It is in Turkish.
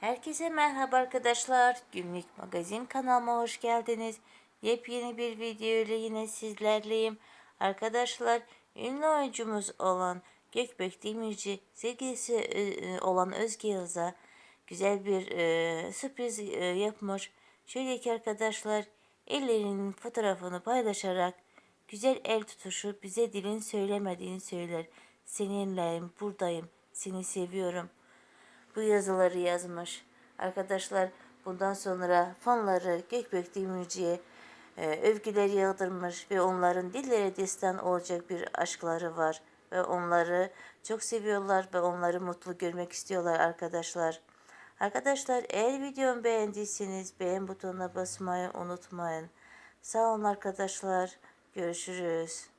Herkese merhaba arkadaşlar. Günlük magazin kanalıma hoş geldiniz. Yepyeni bir video ile yine sizlerleyim. Arkadaşlar ünlü oyuncumuz olan Gökbek Demirci sevgilisi e, e, olan Özge Yıldız'a güzel bir e, sürpriz e, yapmış. Şöyle ki arkadaşlar ellerinin fotoğrafını paylaşarak güzel el tutuşu bize dilin söylemediğini söyler. Seninleyim, buradayım, seni seviyorum bu yazıları yazmış. Arkadaşlar bundan sonra fanları Gökbek Demirci'ye e, övgüler yağdırmış ve onların dillere destan olacak bir aşkları var. Ve onları çok seviyorlar ve onları mutlu görmek istiyorlar arkadaşlar. Arkadaşlar eğer videomu beğendiyseniz beğen butonuna basmayı unutmayın. Sağ olun arkadaşlar. Görüşürüz.